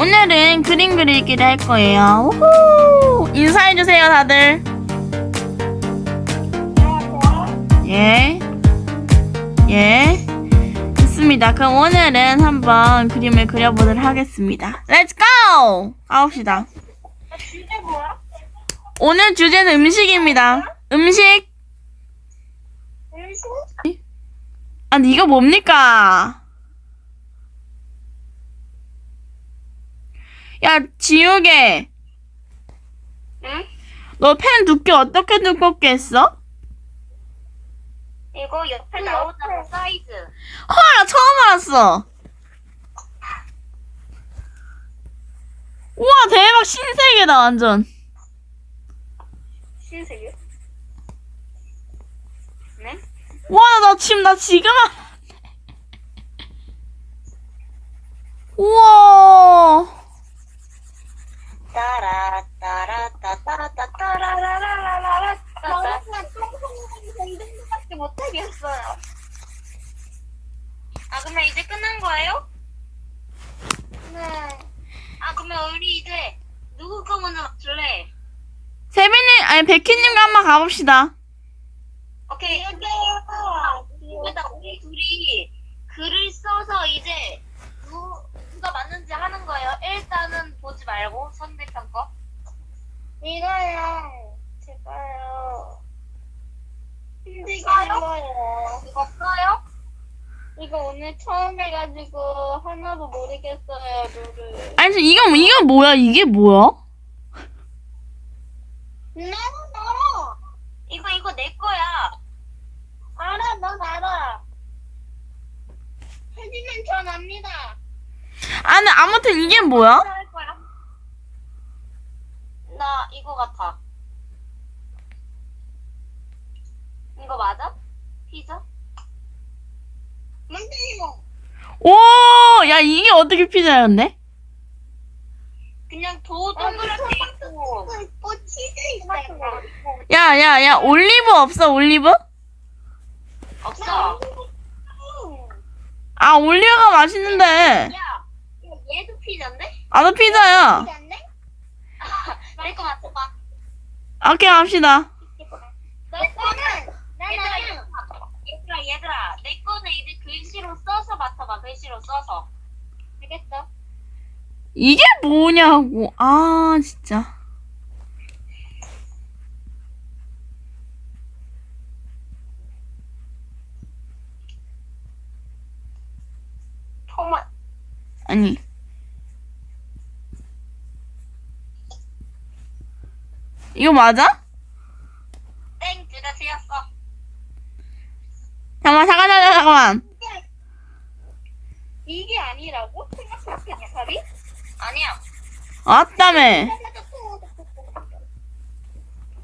오늘은 그림 그리기를 할 거예요. 우후! 인사해주세요, 다들. 예. 예. 좋습니다. 그럼 오늘은 한번 그림을 그려보도록 하겠습니다. 렛츠 고! 가봅시다. 주제 뭐야? 오늘 주제는 음식입니다. 음식. 음식? 아니, 이거 뭡니까? 야, 지우개. 응? 너 펜 두께 어떻게 두껍게 했어? 이거 옆에 나오잖아 사이즈. 헐, 나 처음 알았어. 우와, 대박, 신세계다, 완전. 신세계? 네? 와, 나 지금, 나 지금 알았네. 우와. 따라 따라 따라 따라 따라라라라라 따라. 정도밖에 못하겠어요. 아 그러면 이제 끝난 거예요? 네. 아 그러면 우리 이제 누구 거 먼저 맞출래? 세빈님, 아니, 백희님과 한번 가봅시다. 오케이. 일단 우리 둘이 글을 써서 이제 거예요. 일단은 보지 말고 선택한 거. 이거요. 제가요. 힘들겠어요. 이거 써요? 이거 오늘 처음 해가지고 하나도 모르겠어요, 룰을. 아니, 저 이거, 이거 뭐야? 이게 뭐야? 나도 알아. 이거 이거 내 거야. 알아, 넌 알아. 하지만 전 압니다. 아니, 아무튼 이게 뭐야? 할 거야. 나 이거 같아. 이거 맞아? 피자? 맞아요. 오, 야, 이게 어떻게 피자였네? 그냥 도 동그랗게 있고. 또 치즈 있어요. 야, 야, 야, 올리브 없어, 올리브? 없어. 아, 올리브가 맛있는데. 야, 피자인데? 나도 피자야. 피자인데? 내거 맞춰봐. 오케이, 갑시다. 내 거는 얘들아 얘들아 얘들아 내 거는 이제 글씨로 써서 맡아봐 글씨로 써서 알겠어? 이게 뭐냐고. 아, 진짜. 토마 아니. 이거 맞아? 땡 둘 다 틀렸어 잠깐만, 잠깐만, 잠깐만. 이게 아니라고? 토마토 케찹이? 아니야 왔다며.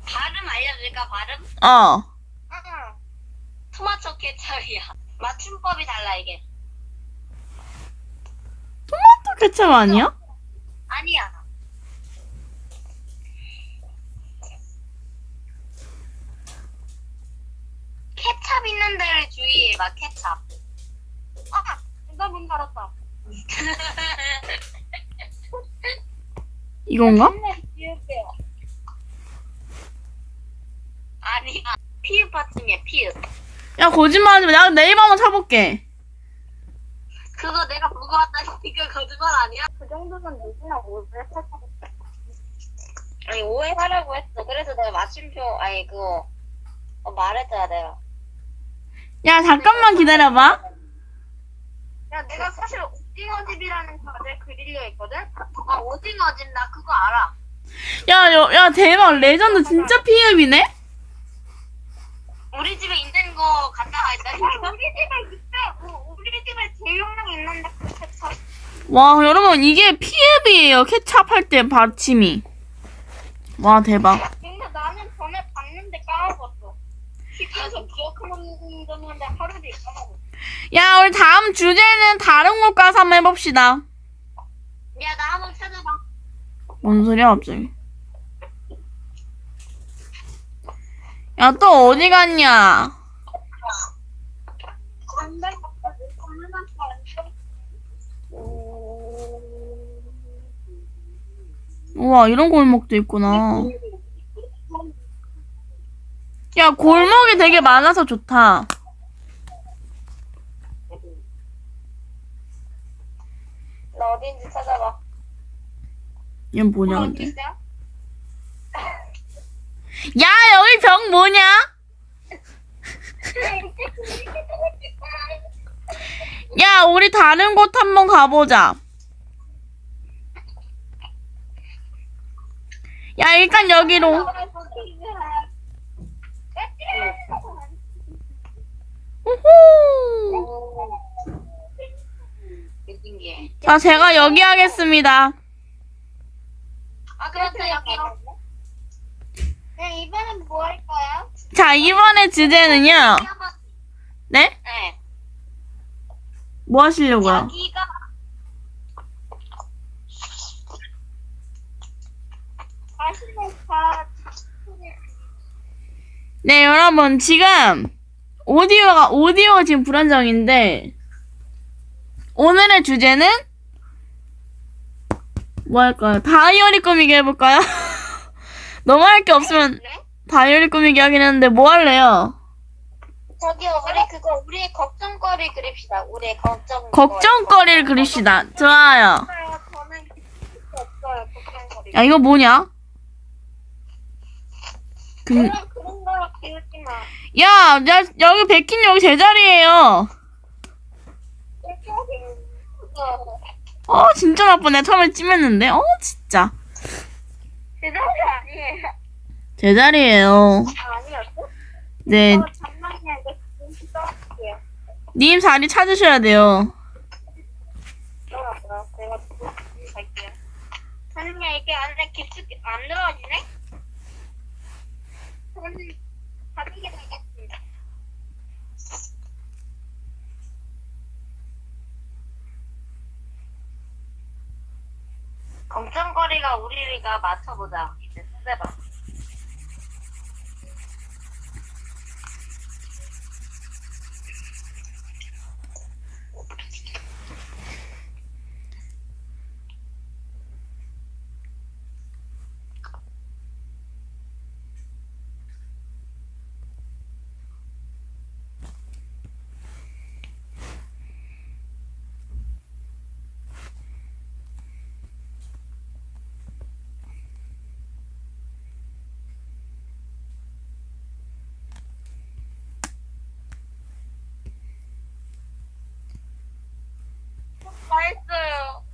발음 알려줄까 발음? 어. 응 토마토 케찹이야 맞춤법이 달라 이게 토마토 케첩 아니야? 아니야 있는 데를 주의해봐 케찹 아! 나 문 닫았다 이건가? 아니야 피읍 받침이야 피읍 야, 거짓말 하지 마. 나 네이버 한번 쳐볼게. 그거 내가 보고 왔다니까 거짓말 아니야? 그 정도는 누구나 오해할 아니 오해하라고 했어 그래서 내가 맞춤표 아니 그거 어, 말했잖아 내가 야, 잠깐만 기다려봐. 야, 내가 사실 오징어집이라는 과를 그리려 했거든? 아, 오징어집, 나 그거 알아. 야, 야, 야, 대박. 레전드 진짜 피읍이네? 우리 집에 있는 거 갖다가 했다. 우리 집에 있어. 어, 우리 집에 제용량 있는데, 그. 와, 여러분, 이게 피읍이에요. 케찹 할 때 받침이. 와, 대박. 근데 나는 전에 봤는데 까먹었어. 기억하는 하루. 야, 우리 다음 주제는 다른 곳 가서 한번 해봅시다. 야, 나 한번 찾아봐. 뭔 소리야, 갑자기. 야, 또 어디 갔냐? 우와, 이런 골목도 있구나. 야, 골목이 되게 많아서 좋다. 나 어딘지 찾아봐. 얘는 뭐냐, 근데. 있어요? 야, 여기 벽 뭐냐? 야, 우리 다른 곳 한번 가보자. 야, 일단 여기로. 우후. 신기해. 자, 제가 여기 하겠습니다. 아, 그렇죠, 여기요. 네, 이번엔 뭐 할 거야? 자, 이번에 주제는요. 네? 네. 뭐 하시려고요? 여기가 네, 여러분, 지금, 오디오가, 오디오가 지금 불안정인데, 오늘의 주제는, 뭐 할까요? 다이어리 꾸미기 해볼까요? 너무 할 게 없으면 네? 다이어리 꾸미기 하긴 했는데, 뭐 할래요? 저기요, 우리 그거 우리의 걱정거리 그립시다. 우리의 걱정. 걱정거리를 그립시다. 좋아요. 저는 없어요. 걱정거리. 야, 이거 뭐냐? 그, 그런 그런 거 비우지 마. 야, 야, 여기 백힌 여기 제자리에요. 어, 진짜 나쁘네. 처음에 찜했는데. 어, 진짜. 대단히 아니에요. 제자리에요. 아니었어? 네, 어, 잠깐만요. 이거 좀 써볼게요. 님 자리 찾으셔야 돼요. 들어갔어요. 내가 좀 갈게요. 선생님, 이게 안에 깊숙이 안 들어가지네? 가지게 되겠습니다. 걱정거리가 우리가 맞춰보자. 이제 손대봐. 다 했어요.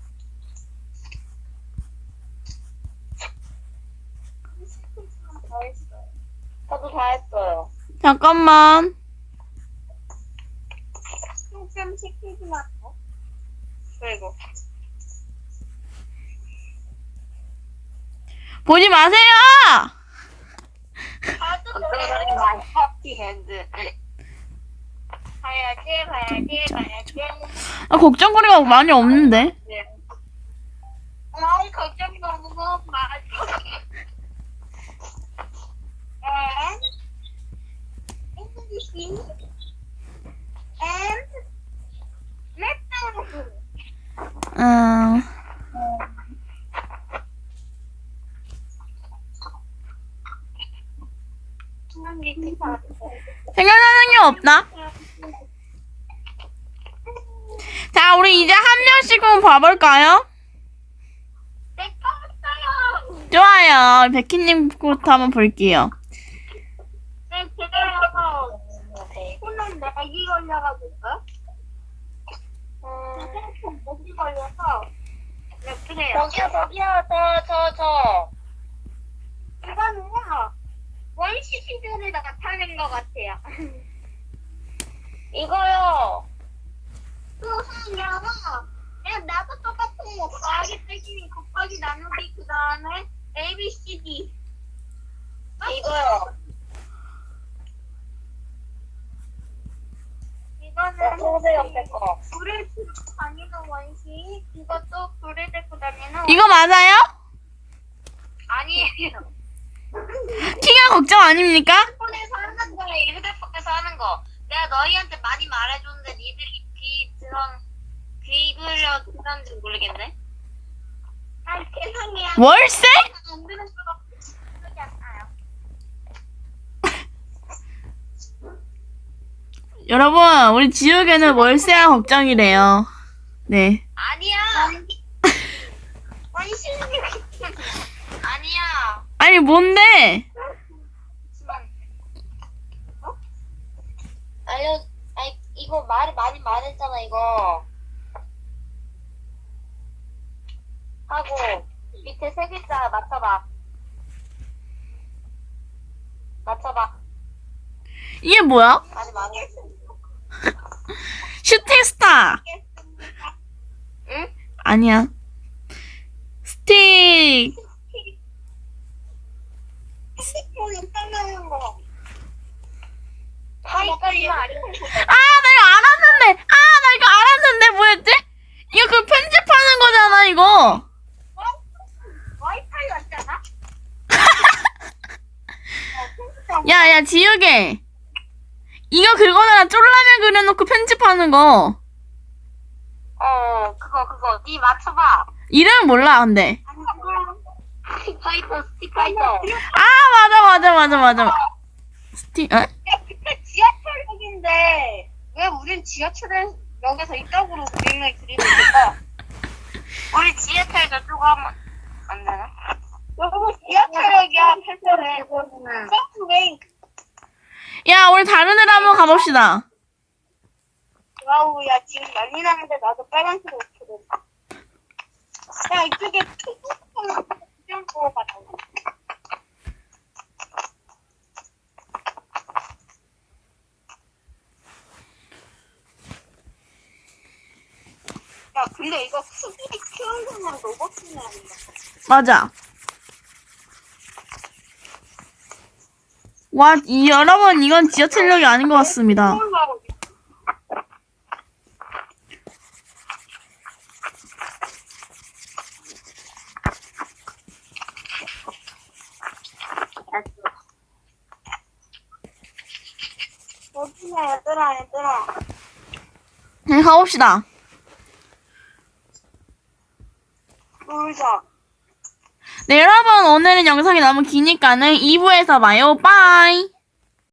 다 했어요. 저도 다 했어요. 잠깐만. 좀 시키지 마. 그리고 보지 마세요! 아, 걱정거리가 많이 없는데. 걱정 너무 많아. And. 음, 생각나는 게 없나? 자, 우리 이제 한 명씩 한번 봐볼까요? 없어요. 좋아요. 백희님부터 한번 볼게요. 네, 제가 손은 내기 걸려가지고. 음, 목이 걸려서 몇 개요? 저기요, 저기요, 저, 저, 저. 이거는요, 원시 시대를 나타낸 것 같아요. 이거요. 그냥 나도 똑같아요. 더하기 빼기 곱하기 나누기 그 다음에 A B C D. 이거요. 이거는 동생 옆에 거. 불을 들고 다니는 원시. 이것도 불을 들고 다니는 이거 맞아요? 아니에요. 키가 걱정 아닙니까? 휴대폰에서 하는 거예요. 휴대폰에서 하는 거. 내가 너희한테 많이 말해줬는데 니들이 귀 들은 귀 들려 듣는지 모르겠네. 아 죄송해요. 월세? 여러분, 우리 지우개는 월세가 걱정이래요. 네. 아니야. 원신이 아니야. 아니, 뭔데? 잠시만. 어? 알려. 아니 이거 말 많이 말했잖아 이거. 하고 밑에 세 글자 맞춰봐. 맞춰봐. 이게 뭐야? 많이 말했어. 슈팅스타! 응? 아니야. 스틱! 핸드폰에 떠나는 거. 아, 나 이거 알았는데! 아, 나 이거 알았는데, 뭐였지? 이거 그 편집하는 거잖아, 이거! 와이파이 왔잖아. 야, 야, 지우개! 이거 그거잖아, 쫄라면 그려놓고 편집하는 거. 어 그거 그거 니 맞춰봐. 이름 몰라, 근데. 스티커 스티커. 아, 맞아, 맞아, 맞아, 맞아. 스틱, 어? 지하철역인데 왜 우린 지하철역에서 이쪽으로 그림을 그리고 있을까? 우리 지하철 저쪽 하면 안 되나? 여기 지하철역이야, 펠펠해. 서프웨이. 야, 우리 다른 데로 한번 가봅시다. 와우, 야, 지금 난리 나는데 나도 빨간색 옷거든. 야, 이쪽에 투구폰을 좀 보고 가자. 근데 이거 수비리 키우는 로봇이네. 맞아. 와, 이, 여러분, 이건 지하철역이 아닌 것 같습니다. 어디냐, 얘들아, 얘들아. 네, 가봅시다. 네, 여러분, 오늘은 영상이 너무 기니까는 2부에서 봐요. 빠이!